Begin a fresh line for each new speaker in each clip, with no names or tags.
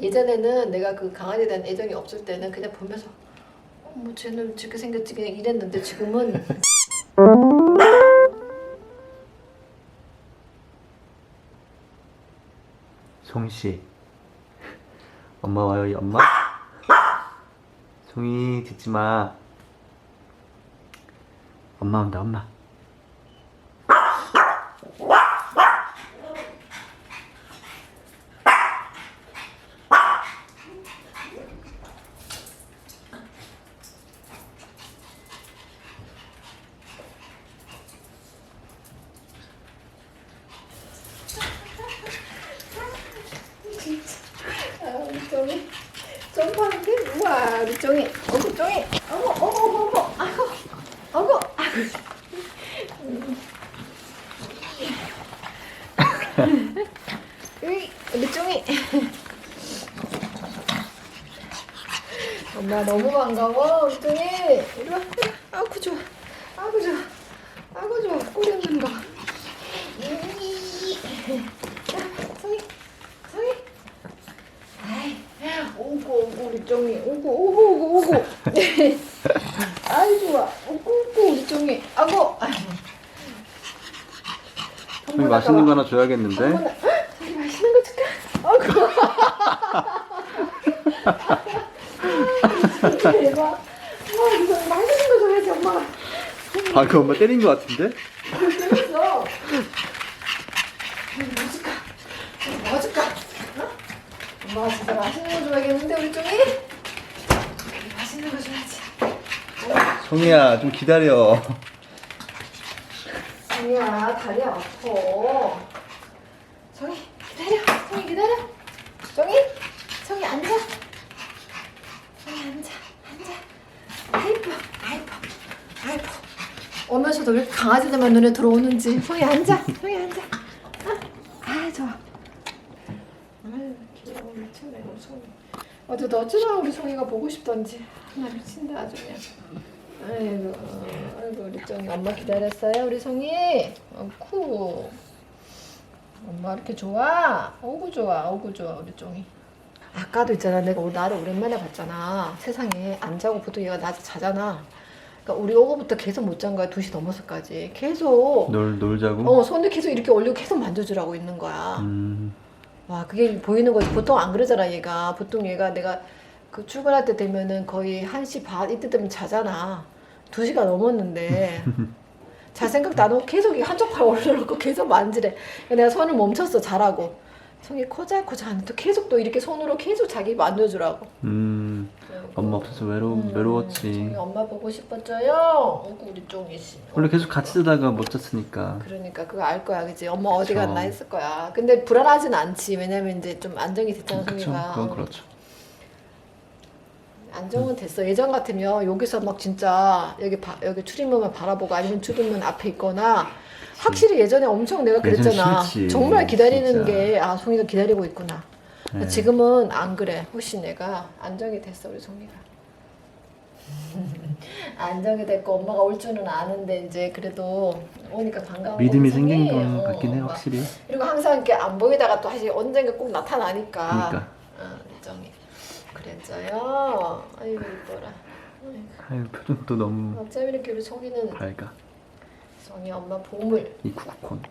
예전에는 내가 그 강아지에 대한 애정이 없을 때는 그냥 보면서 어, 뭐 쟤는 저렇게 생겼지 그냥 이랬는데 지금은.
송씨. 엄마 와요 이 엄마? 송이 짖지마. 엄마 온다 엄마
아, 우리 쫑이 점프하는 게 우리 쫑이. 어구 쫑이. 어구 어구 어구 어구. 아이고. 어구. 아이고. 으이, 우리 쫑이. 엄마 너무 반가워 우리 쫑이. 이리 와. 아구 좋아. 아구 좋아. 아구 좋아. 꼬리 없는 거 자, 성이 성이 아이, 오고 오고 우리 쫑이 오고 오고 오고 오고. 아이 좋아. 오고 오고 우리 쫑이. 아고.
송이 맛있는 거 하나 줘야겠는데?
저기 맛있는 거 줄까? 아이고. 대박. 와 이거 맛있는 거 줘야지 엄마가
방금 엄마 때린 거 같은데?
재밌어 뭐 줄까? 뭐 줄까? 어? 엄마가 진짜 맛있는 거 줘야겠는데 우리 쫑이 맛있는 거 줘야지
송이야 좀 기다려.
성이야 다리 아파. 성이 기다려. 성이 기다려. 성이 성이 앉아. 성이 앉아 앉아. 아이뻐 아이뻐 아이뻐 오면서도 왜 강아지들만 눈에 들어오는지. 성이 앉아 성이 앉아. 아, 아 좋아. 아유 귀여워. 미쳤네 우리 성이 어제 어쩌다 우리 성이가 보고 싶던지. 나 미친다 아주 그냥 아이고, 아이고 우리 쫑이 엄마 기다렸어요 우리 성이. 어쿠. 엄마 이렇게 좋아? 어구 좋아, 어구 좋아 우리 쫑이. 아까도 있잖아 내가 오늘 나를 오랜만에 봤잖아. 세상에 안 자고 보통 얘가 낮에 자잖아. 그러니까 우리 오고부터 계속 못 잔 거야 2시 넘어서까지 계속.
놀, 놀자고?
어 손을 계속 이렇게 올리고 계속 만져주라고 있는 거야.
음,
와 그게 보이는 거지 보통 안 그러잖아 얘가 보통 얘가 내가 그 출근할 때 되면은 거의 1시 반 이때 되면 자잖아 2시가 넘었는데 잘 생각도 안 하고 계속 이 한쪽 팔 올려놓고 계속 만지래. 내가 손을 멈췄어 자라고. 손이 코자코 자는데 또 계속 또 이렇게 손으로 계속 자기 만져주라고.
음 엄마 없어서 외로,
음,
외로웠지.
종이 엄마 보고 싶었죠요? 우리 쫑이 씨.
원래 계속 같이 자다가 못 잤으니까.
그러니까 그거 알 거야 그지 엄마 어디
그쵸.
갔나 했을 거야. 근데 불안하진 않지. 왜냐면 이제 좀 안정이 됐잖아
그쵸
소미가.
그건 그렇죠
안정은 됐어. 예전 같으면 여기서 막 진짜 여기 바, 여기 출입문만 바라보고 아니면 출입문 앞에 있거나 확실히 예전에 엄청 내가 그랬잖아.
싫지,
정말 기다리는
진짜.
게 아 송이가 기다리고 있구나.
네.
지금은 안 그래. 훨씬 내가 안정이 됐어 우리 송이가. 안정이 됐고 엄마가 올 줄은 아는데 이제 그래도 오니까 반가운
믿음이 생긴. 것
어,
같긴 해
막.
확실히
그리고 항상 이렇게 안 보이다가 또 다시 언젠가 꼭 나타나니까.
그러니까
어, 일정이 그랬어요. 아이고 이뻐라.
아유 표정도 너무
어쩜 이렇게 우리 송이는
밝아
송이 엄마 보물.
이 쿠쿠콘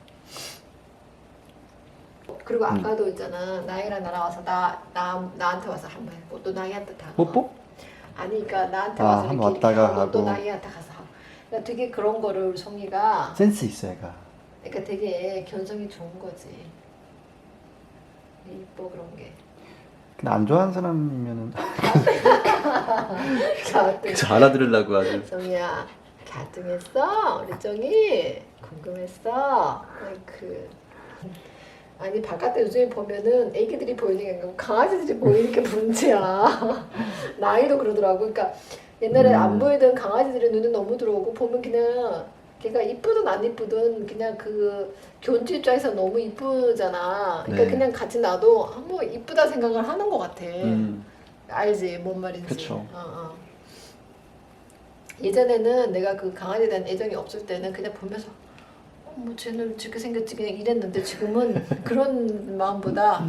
그리고
음.
아까도 있잖아 나이랑 나랑 와서 나, 나 나한테 와서 한번 해보. 또 나이한테 다.
뽀뽀?
아니 그러니까 나한테
아,
와서
한번
이렇게,
왔다가
이렇게 하고 또
하고.
나이한테 가서 하고. 그러니까 되게 그런 거를 우리 송이가
센스 있어 얘가
그러니까 되게 견성이 좋은 거지. 이뻐 그런 게.
근데 안 좋아하는 사람이면은? 저 알아들으려고 아주.
정이야 가등했어? 우리 정이 궁금했어? 그 아니 바깥에 요즘에 보면은 애기들이 보이는 게 아니고 강아지들이 보이는 게 문제야. 나이도 그러더라고. 그러니까 옛날에
음.
안 보이던 강아지들의 눈에 너무 들어오고 보면 그냥 걔가 이쁘든 안 이쁘든 그냥 그 견주 입장에서 너무 이쁘잖아 그러니까
네.
그냥 같이 놔도 아, 뭐 이쁘다 생각을 하는 것 같아
음,
알지 뭔 말인지.
그쵸.
어, 어. 예전에는 내가 그 강아지에 대한 애정이 없을 때는 그냥 보면서 어, 뭐 쟤는 저렇게 생겼지 그냥 이랬는데 지금은 그런 마음보다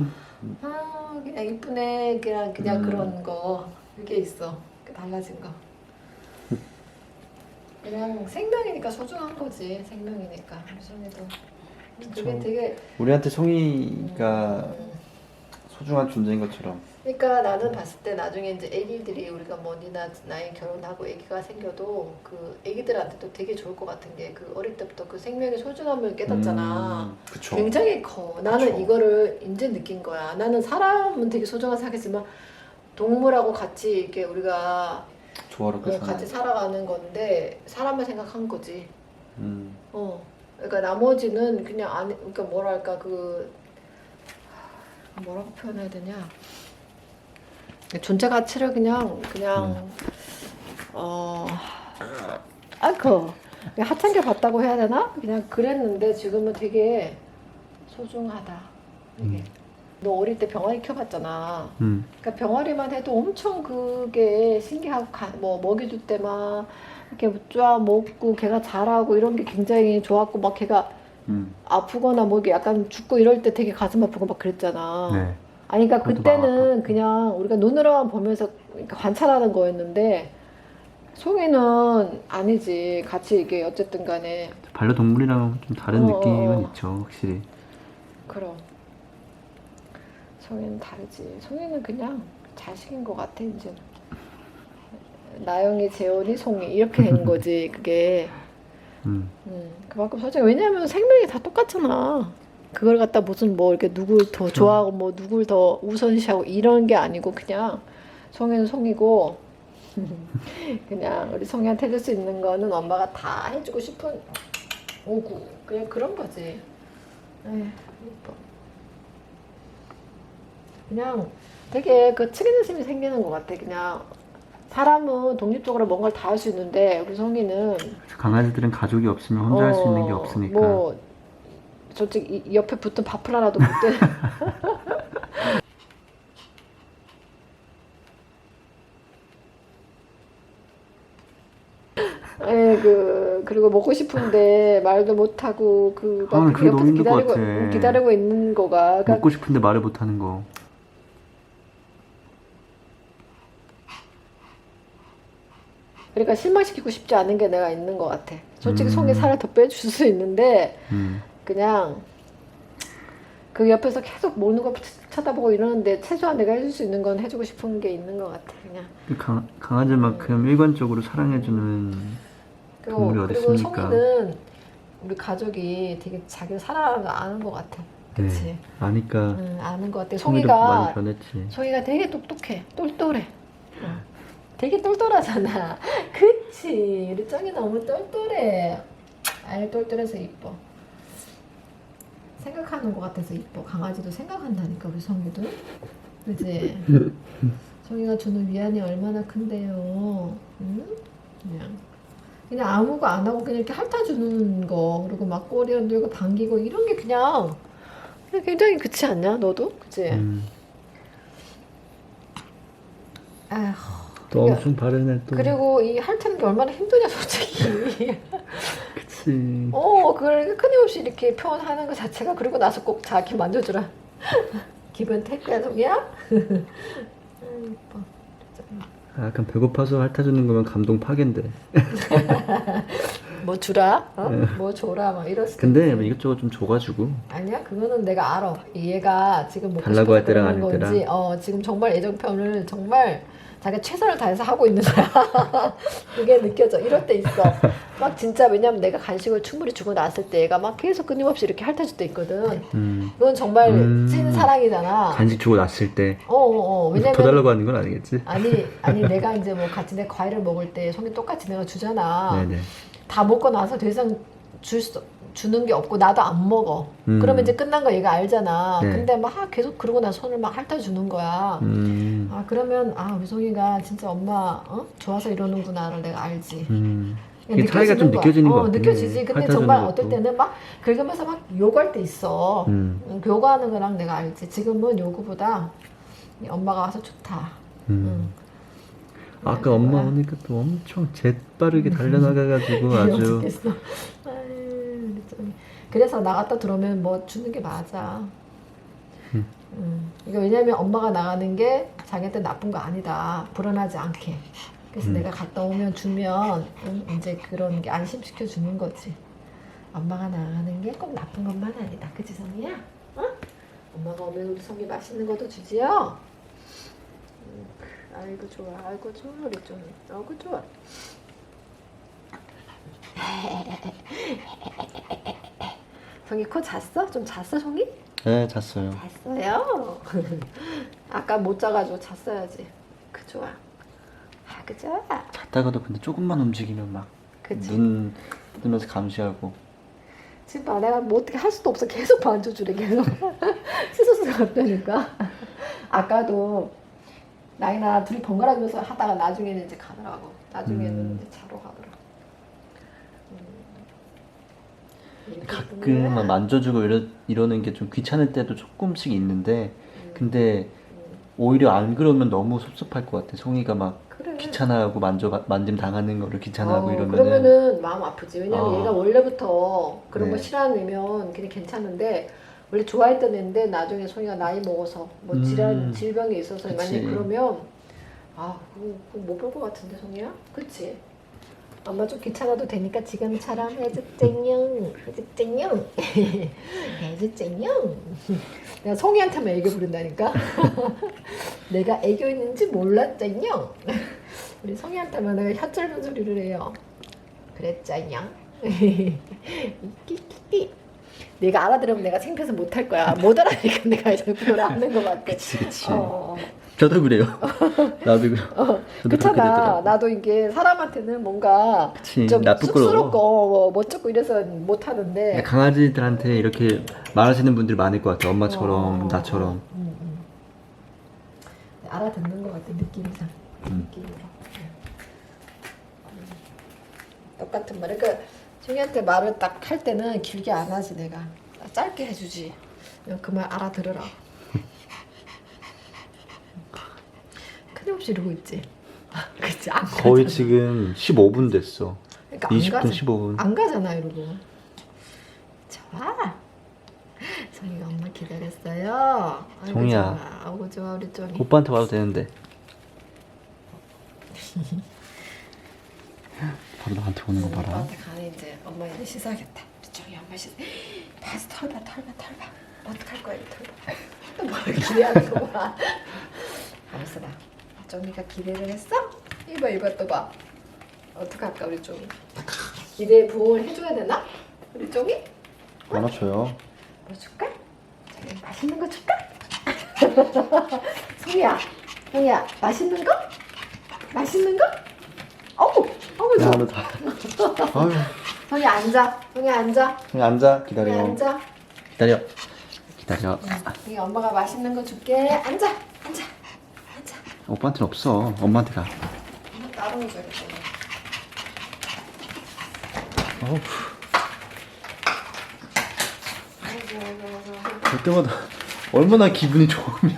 아 그냥 이쁘네 그냥 그냥
음.
그런 거 그게 있어 그 달라진 거 그냥 생명이니까 소중한 거지 생명이니까 무슨해도 그게
그쵸.
되게
우리한테 송이가
음.
소중한 존재인 것처럼
그러니까 나는 봤을 때 나중에 이제 애기들이 우리가 뭐 니나 나이 결혼하고 애기가 생겨도 그 애기들한테도 되게 좋을 것 같은 게 그 어릴 때부터 그 생명의 소중함을 깨닫잖아.
음, 그쵸
굉장히 커. 나는
그쵸.
이거를 이제 느낀 거야. 나는 사람은 되게 소중하게 생각했지만 동물하고 같이 이렇게 우리가
조화롭게
어,
사는
같이 살아가는 건데 사람을 생각한 거지.
음,
어. 그러니까 나머지는 그냥 안 그러니까 뭐랄까 그 뭐라고 표현해야 되냐? 존재 가치를 그냥 그냥 어 아그 하찮게 봤다고 해야 되나? 그냥 그랬는데 지금은 되게 소중하다. 이게
음.
너 어릴 때 병아리 키워봤잖아.
음,
그러니까 병아리만 해도 엄청 그게 신기하고 가- 뭐 먹이 줄 때만 이렇게 쫙 먹고 걔가 자라고 이런 게 굉장히 좋았고 막 걔가
음.
아프거나 뭐 이게 약간 죽고 이럴 때 되게 가슴 아프고 막 그랬잖아.
네.
아니 그러니까 그때는. 그냥 우리가 눈으로만 보면서 그러니까 관찰하는 거였는데 송이는 아니지. 같이 이게 어쨌든 간에
반려동물이랑 좀 다른
어,
느낌은
어, 어.
있죠 확실히
그럼 송이는 다르지. 송이는 그냥 자식인 것 같아 이제. 나영이, 재원이, 송이 이렇게 된 거지 그게.
음,
음, 그만큼 솔직히 왜냐면 생명이 다 똑같잖아. 그걸 갖다 무슨 뭐 이렇게 누굴 더 좋아하고 뭐 누굴 더 우선시하고 이런 게 아니고 그냥 송이는 송이고 그냥 우리 송이한테 해줄 수 있는 거는 엄마가 다 해주고 싶은 오구 그냥 그런 거지. 에휴, 이뻐. 그냥 되게 그 측은심이 생기는 것 같아. 그냥 사람은 독립적으로 뭔가를 다 할 수 있는데 우리 송이는
강아지들은 가족이 없으면 혼자 할수 있는 게
어,
없으니까
뭐 솔직히 이 옆에 붙은 밥풀 하나도 못 돼. 예, 그 그리고 먹고 싶은데 말도 못 하고 그
아,
막
그게 너무 힘들 것
기다리고
같아.
음, 기다리고 있는 거가 그러니까
먹고 싶은데 말을 못하는 거
그러니까 실망시키고 싶지 않은 게 내가 있는 것 같아. 솔직히
음.
속에 살을 더 빼줄 수 있는데
음,
그냥 그 옆에서 계속 먹는 거 쳐다보고 이러는데 최소한 내가 해줄 수 있는 건 해주고 싶은 게 있는 것 같아 그냥.
그 강, 강아지만큼 일관적으로 사랑해주는
그리고,
동물이 어디
그리고
있습니까?
우리 가족이 되게 자기를 사랑하는 거 아는 것 같아. 그치?
네, 아니까
응, 아는 것 같아.
많이
송이가
변했지.
송이가 되게 똑똑해. 똘똘해. 응. 되게 똘똘하잖아. 그치? 우리 쩡이 너무 똘똘해. 아이 똘똘해서 이뻐. 생각하는 것 같아서 이뻐. 강아지도 생각한다니까 우리 송이도. 그지? 송이가 주는 위안이 얼마나 큰데요. 응? 그냥. 그냥 아무 거 안 하고 그냥 이렇게 핥아주는 거. 그리고 막 꼬리 흔들고 당기고 이런 게 그냥 그냥. 굉장히 그치 않냐 너도? 그치?
음,
아휴
또
그러니까-
엄청 바르네 또.
그리고 이 핥는 게 얼마나 힘드냐 솔직히
그치.
어 그걸 끊임없이 이렇게 표현하는 것 자체가 그리고 나서 꼭 자기 만져주라. 기분 이뻐
아, 약간 배고파서 핥아주는 거면 감동 파괴인데
뭐 주라? 어? 뭐 줘라? 막 이럴 수도
근데. 뭐 이것저것 좀 줘가지고.
아니야? 그거는 내가 알아. 얘가 지금 먹고
달라고
싶어서
할 때랑
그러는 건지 어 지금 정말 애정 표현을 정말 자기 가 최선을 다해서 하고 있는 거야. 그게 느껴져. 이럴 때 있어. 막 진짜 왜냐면 내가 간식을 충분히 주고 났을 때 얘가 막 계속 끊임없이 이렇게 핥아줄 때 있거든.
음,
이건 정말
음.
찐 사랑이잖아.
간식 주고 났을 때.
어어어. 왜냐면
더 달라고 하는 건 아니겠지?
아니 아니 내가 이제 뭐 같이 내 과일을 먹을 때 손이 똑같이 내가 주잖아.
네네
다 먹고 나서 더 이상 줄 수, 주는 게 없고 나도 안 먹어.
음.
그러면 이제 끝난 거 얘가 알잖아.
네.
근데 막 계속 그러고 나서 손을 막 핥아주는 거야.
음,
아 그러면 아 우리 송이가 진짜 엄마 어? 좋아서 이러는구나를 내가 알지.
음. 이게 차이가 좀
느껴지는 거야.
느껴지는 것
어,
같아.
느껴지지. 근데
핥아주는
정말
것도.
어떨 때는 막 긁으면서 막 요구할 때 있어.
음,
응, 요구하는 거랑 내가 알지. 지금은 요구보다 이 엄마가 와서 좋다.
음.
응.
아까 엄마 오니까 또 엄청 재빠르게 달려나가가지고 아주
죽겠어. 아유, 우리 좀. 그래서 나갔다 들어오면 뭐 주는 게 맞아.
음.
음, 이거 왜냐면 엄마가 나가는 게 자기한테 나쁜 거 아니다. 불안하지 않게. 그래서
음.
내가 갔다 오면 주면 음, 이제 그런 게 안심시켜 주는 거지. 엄마가 나가는 게 꼭 나쁜 것만 아니다. 그치 성이야? 어? 엄마가 오면 우리 성이 맛있는 것도 주지요? 음, 아이고 좋아. 아이고 좋아 우리 좀 아이고 좋아. 성이 코 잤어? 좀 잤어 성이?
네 잤어요.
잤어요? 아까 못 자가지고 잤어야지. 그 좋아. 아 그죠?
잤다가도 근데 조금만 움직이면 막
그치.
눈 뜨면서 감시하고.
지금 봐 내가 뭐 어떻게 할 수도 없어. 계속 만져주래 계속. 스스로 갔다니까. 아까도 나이나 둘이 번갈아 가면서 하다가 나중에는 이제 가더라고 나중에는
음.
이제 자러 가더라고 음.
가끔. 막 만져주고 이러, 이러는 게 좀 귀찮을 때도 조금씩 있는데
음.
근데 오히려 안 그러면 너무 섭섭할 것 같아 송이가 막
그래
귀찮아하고 만져 만짐 당하는 거를 귀찮아하고
어,
이러면은
그러면은 마음 아프지. 왜냐면
어.
얘가 원래부터 그런 거
네.
싫어하는 애면 그냥 괜찮은데 원래 좋아했던 애인데 나중에 소희가 나이 먹어서 뭐
음.
질환 질병이 있어서
그치.
만약 그러면 아 그거, 그거 못볼 것 같은데 송이야? 그치? 엄마 좀 귀찮아도 되니까 지금처럼 해주쟁영 해주쟁영 해주쟁영 내가 송이한테만 애교 부른다니까 내가 애교 있는지 몰랐쟁영 우리 성희한테만 내가 혀 짧은 소리를 해요. 그랬잖냐? 끼끼끼. 내가 알아들으면 내가 생패서 못할 거야. 못 알아니까 내가 이제 그걸 아는 것 같아.
그치 그치
어,
저도 그래요 나도 그래
어, 그렇잖아. 나도 이게 사람한테는 뭔가
그치
좀
나 부끄러워
쑥스럽고 뭐 멋쩍고 이래서 못 하는데.
강아지들한테 이렇게 말하시는 분들 많을 것 같아 엄마처럼
어,
나처럼
음, 음. 알아듣는 것 같아 느낌상.
음.
느낌으로. 음. 똑같은 말. 그 종이한테 말을 딱 할 때는 길게 안 하지 내가 짧게 해주지. 그 말 알아들으라. 끊임없이 이러고 있지. 그치 안
거의
가잖아.
지금 15분 됐어
그러니까 안
20분
가잖아.
15분
안 가잖아 이러고. 좋아. 성이가 엄마 기다렸어요. 아이고,
성이야.
좋아. 아이고 좋아 우리.
오빠한테 와도 되는데 바로 나한테 오는 거 봐라
오빠한테 가네 이제 엄마 이제 씻어야겠다. 저기 엄마 씻어. 다시 털봐 털봐 털봐. 어떡할 거야 이 털봐. 또뭘 기대하는 거야. 알았어 나. 정이가 기대를 했어? 이봐 이봐 또 봐. 어떡할까 우리 종이. 기대 부응을 해줘야 되나? 우리 종이?
안아줘요
뭐 줄까? 저기 맛있는 거 줄까? 송이야, 송이야, 맛있는 거? 맛있는 거?
야. 너 다. 아유,
송이 앉아, 송이 앉아,
그냥 앉아. 기다려.
앉아.
기다려. 기다려.
송이 엄마가 맛있는 거 줄게. 앉아, 앉아, 앉아.
오빠한테는 없어. 엄마한테 가.
엄마 따로 해줘야겠다.
어우,
아이고, 아이고, 아이고.
볼 때마다 얼마나 기분이 좋으면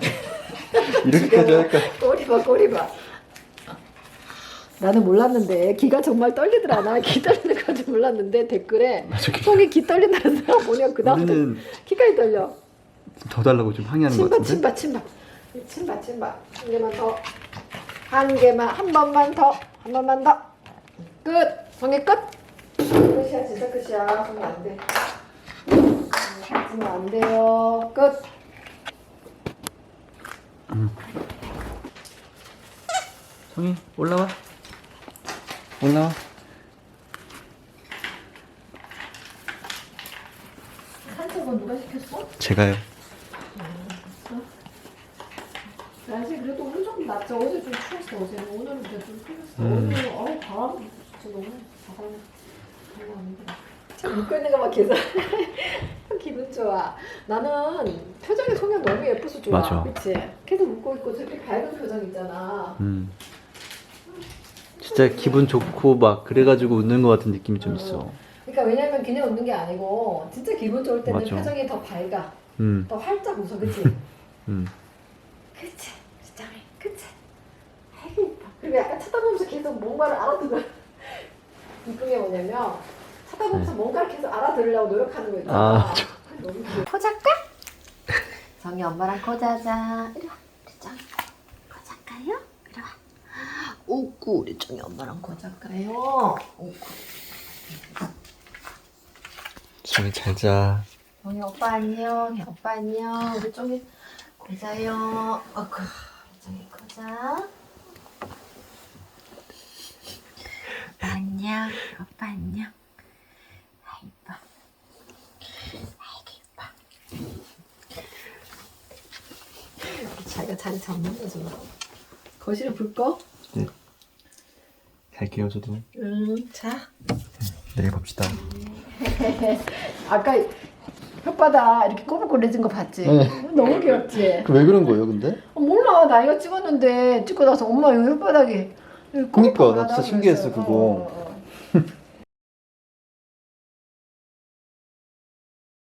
이렇게까지 할까?
꼬리 봐, 꼬리 봐. 나는 몰랐는데 기가 정말 떨리더라. 나기 떨리는 건지 몰랐는데 댓글에
맞아,
기- 떨린다는 사람 보냐 그 다음부터
우리는
키까지 떨려.
더 달라고 좀 항의하는 것
침바
같은데?
침바 침바. 침바 침바. 한 개만 더. 한 개만 한 번만 더. 한 번만 더끝. 성의 끝. 끝이야 진짜 끝이야. 성의 안돼. 하지면 안 돼요. 끝.
성희 올라와. 올라와.
산책은 누가 시켰어?
제가요.
날씨 그래도 오늘 좀 낫죠 어제 좀 추웠어 어제 오늘은 그래도 좀 풀렸어
음.
오늘 어우 바람 진짜 너무 바람 장난 아니다 참 웃고 있는 거막 계속 기분 좋아 나는 표정이 송이 너무 예뻐서 좋아
맞아.
그치? 계속 웃고 있고 저렇게 밝은 표정 있잖아
음. 진짜 기분 좋고 막 그래가지고 웃는 것 같은 느낌이 좀 있어.
그러니까 왜냐면 그냥 웃는 게 아니고 진짜 기분 좋을 때는
맞아.
표정이 더 밝아
음,
더 활짝 웃어 그치?
음.
그치 진짜 그치? 아이고 이뻐 그리고 약간 쳐다보면서 계속 뭔가를 알아들어 이쁜 게 뭐냐면 쳐다보면서 뭔가를 계속 알아들으려고 노력하는 거 있잖아
아,
너무 귀여워 포작가? 정이 엄마랑 코 자자. 이리 와. 우리 정이 코 잘까요? 이리 와. 오구 우리 정이 엄마랑 코 잘까요? 오구.
정이 잘자
정이 오빠 안녕. 야, 오빠 안녕. 우리 정이 코 자요. 어구. 우리 정이 코 자. 오빠 안녕. 오빠 안녕. 아 이뻐. 아이고 이뻐. 자기가 자리 잡는다 지금. 거실에 불 꺼?
갈게요 저도
응. 자.
내일 봅시다
아까 혓바닥 이렇게 꼬불꼬불해진 거 봤지?
네.
너무 귀엽지?
왜 그런 거예요 근데?
어, 몰라 나 이거 찍었는데 찍고 나서 엄마 여기 혓바닥이
그니까, 나 진짜 신기했어, 그거.
어, 어,